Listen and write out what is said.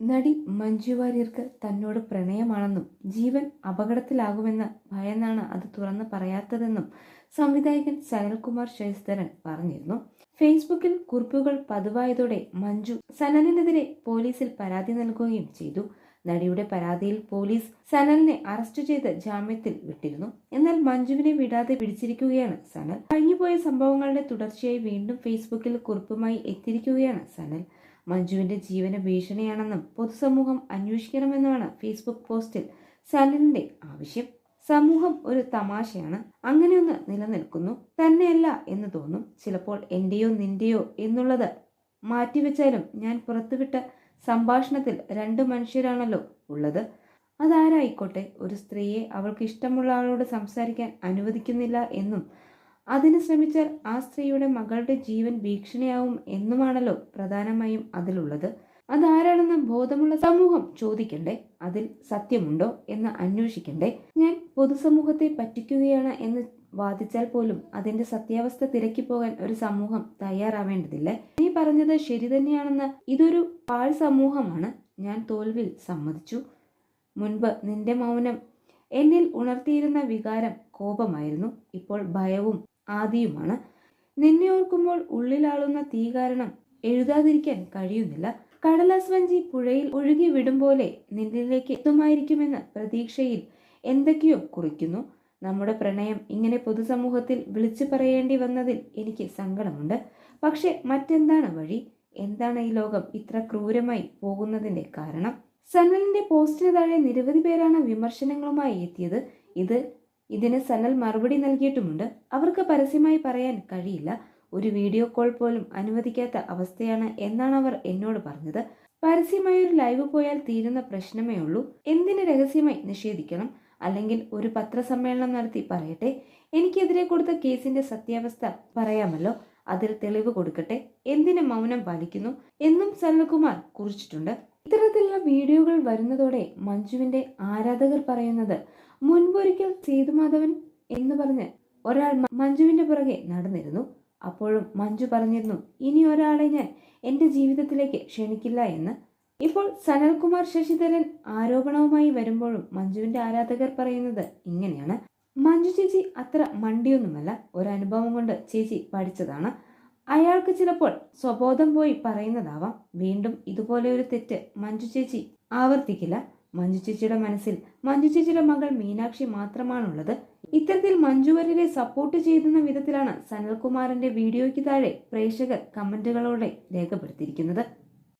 നടി മഞ്ജു വാര്യർക്ക് തന്നോട് പ്രണയമാണെന്നും ജീവൻ അപകടത്തിലാകുമെന്ന ഭയന്നാണ് അത് തുറന്ന് പറയാത്തതെന്നും സംവിധായകൻ സനൽകുമാർ ശശിധരൻ പറഞ്ഞിരുന്നു. ഫേസ്ബുക്കിൽ കുറിപ്പുകൾ പതിവായതോടെ മഞ്ജു സനലിനെതിരെ പോലീസിൽ പരാതി നൽകുകയും ചെയ്തു. നടിയുടെ പരാതിയിൽ പോലീസ് സനലിനെ അറസ്റ്റ് ചെയ്ത് ജാമ്യത്തിൽ വിട്ടിരുന്നു. എന്നാൽ മഞ്ജുവിനെ വിടാതെ പിടിച്ചിരിക്കുകയാണ് സനൽ. കഴിഞ്ഞുപോയ സംഭവങ്ങളുടെ തുടർച്ചയായി വീണ്ടും ഫേസ്ബുക്കിൽ കുറിപ്പുമായി എത്തിയിരിക്കുകയാണ് സനൽ. മഞ്ജുവിന്റെ ജീവന ഭീഷണിയാണെന്നും പൊതുസമൂഹം അന്വേഷിക്കണമെന്നുമാണ് ഫേസ്ബുക്ക് പോസ്റ്റിൽ സനലിന്റെ ആവശ്യം. സമൂഹം ഒരു തമാശയാണ്. അങ്ങനെയൊന്ന് നിലനിൽക്കുന്നു. തന്നെയല്ല എന്ന് തോന്നും. ചിലപ്പോൾ എന്റെയോ നിന്റെയോ എന്നുള്ളത് മാറ്റിവെച്ചാലും ഞാൻ പുറത്തുവിട്ട സംഭാഷണത്തിൽ രണ്ട് മനുഷ്യരാണല്ലോ ഉള്ളത്. അതാരായിക്കോട്ടെ? ഒരു സ്ത്രീയെ അവൾക്ക് ഇഷ്ടമുള്ള ആളോട് സംസാരിക്കാൻ അനുവദിക്കുന്നില്ല എന്നും അതിന് ശ്രമിച്ചാൽ ആ സ്ത്രീയുടെ മകളുടെ ജീവൻ ഭീഷണിയാവും എന്നുമാണല്ലോ പ്രധാനമായും അതിലുള്ളത്. അതാരാണെന്ന് ബോധമുള്ള സമൂഹം ചോദിക്കണ്ടേ? അതിൽ സത്യമുണ്ടോ എന്ന് അന്വേഷിക്കണ്ടേ? ഞാൻ പൊതുസമൂഹത്തെ പറ്റിക്കുകയാണ് എന്ന് വാദിച്ചാൽ പോലും അതിന്റെ സത്യാവസ്ഥ തിരക്കി പോകാൻ ഒരു സമൂഹം തയ്യാറാവേണ്ടതില്ല? നീ പറഞ്ഞത് ശരി തന്നെയാണെന്ന് ഇതൊരു പാഴ് സമൂഹമാണ്. ഞാൻ തോൽവിൽ സമ്മതിച്ചു. മുൻപ് നിന്റെ മൗനം എന്നിൽ ഉണർത്തിയിരുന്ന വികാരം കോപമായിരുന്നു. ഇപ്പോൾ ഭയവും ആദിയുമാണ്. നിന്നെ ഓർക്കുമ്പോൾ ഉള്ളിലാളുന്ന തീ കാരണം എഴുതാതിരിക്കാൻ കഴിയുന്നില്ല. കടലാസ് വഞ്ചി പുഴയിൽ ഒഴുകി വിടും പോലെ നിന്നിലേക്ക് എത്തുമായിരിക്കുമെന്ന പ്രതീക്ഷയിൽ എന്തൊക്കെയോ കുറിക്കുന്നു. നമ്മുടെ പ്രണയം ഇങ്ങനെ പൊതുസമൂഹത്തിൽ വിളിച്ചു പറയേണ്ടി വന്നതിൽ എനിക്ക് സങ്കടമുണ്ട്. പക്ഷെ മറ്റെന്താണ് വഴി? എന്താണ് ഈ ലോകം ഇത്ര ക്രൂരമായി പോകുന്നതിന്റെ കാരണം? സനലിന്റെ പോസ്റ്റിന് താഴെ നിരവധി പേരാണ് വിമർശനങ്ങളുമായി എത്തിയത്. ഇത് ഇതിന് സനൽ മറുപടി നൽകിയിട്ടുമുണ്ട്. അവർക്ക് പരസ്യമായി പറയാൻ കഴിയില്ല. ഒരു വീഡിയോ കോൾ പോലും അനുവദിക്കാത്ത അവസ്ഥയാണ് എന്നാണ് അവർ എന്നോട് പറഞ്ഞത്. പരസ്യമായി ഒരു ലൈവ് പോയാൽ തീരുന്ന പ്രശ്നമേ ഉള്ളൂ. എന്തിന് രഹസ്യമായി നിഷേധിക്കണം? അല്ലെങ്കിൽ ഒരു പത്രസമ്മേളനം നടത്തി പറയട്ടെ? എനിക്കെതിരെ കൊടുത്ത കേസിന്റെ സത്യാവസ്ഥ പറയാമല്ലോ. അതിൽ തെളിവ് കൊടുക്കട്ടെ? എന്തിന് മൗനം പാലിക്കുന്നു? എന്നും സനൽകുമാർ കുറിച്ചിട്ടുണ്ട്. ഇത്തരത്തിലുള്ള വീഡിയോകൾ വരുന്നതോടെ മഞ്ജുവിന്റെ ആരാധകർ പറയുന്നത് മുൻപൊരിക്കൽ സേതുമാധവൻ എന്ന് പറഞ്ഞ് ഒരാൾ മഞ്ജുവിന്റെ പുറകെ നടന്നിരുന്നു. അപ്പോഴും മഞ്ജു പറഞ്ഞിരുന്നു ഇനി ഒരാളെ ഞാൻ എന്റെ ജീവിതത്തിലേക്ക് ക്ഷണിക്കില്ല എന്ന്. ഇപ്പോൾ സനൽകുമാർ ശശിധരൻ ആരോപണവുമായി വരുമ്പോഴും മഞ്ജുവിന്റെ ആരാധകർ പറയുന്നത് ഇങ്ങനെയാണ്. മഞ്ജു ചേച്ചി അത്ര മണ്ടിയൊന്നുമല്ല. ഒരനുഭവം കൊണ്ട് ചേച്ചി പഠിച്ചതാണ്. അയാൾക്ക് ചിലപ്പോൾ സ്വബോധം പോയി പറയുന്നതാവാം. വീണ്ടും ഇതുപോലെ ഒരു തെറ്റ് മഞ്ജു ചേച്ചി ആവർത്തിക്കില്ല. മഞ്ജു ചേച്ചിയുടെ മനസ്സിൽ. മഞ്ജു ചേച്ചിയുടെ മകൾ മീനാക്ഷി മാത്രമാണുള്ളത്. ഇത്തരത്തിൽ മഞ്ജുവര്യരെ സപ്പോർട്ട് ചെയ്യുന്ന വിധത്തിലാണ് സനൽകുമാറിന്റെ വീഡിയോയ്ക്ക് താഴെ പ്രേക്ഷകർ കമന്റുകളോടെ രേഖപ്പെടുത്തിയിരിക്കുന്നത്.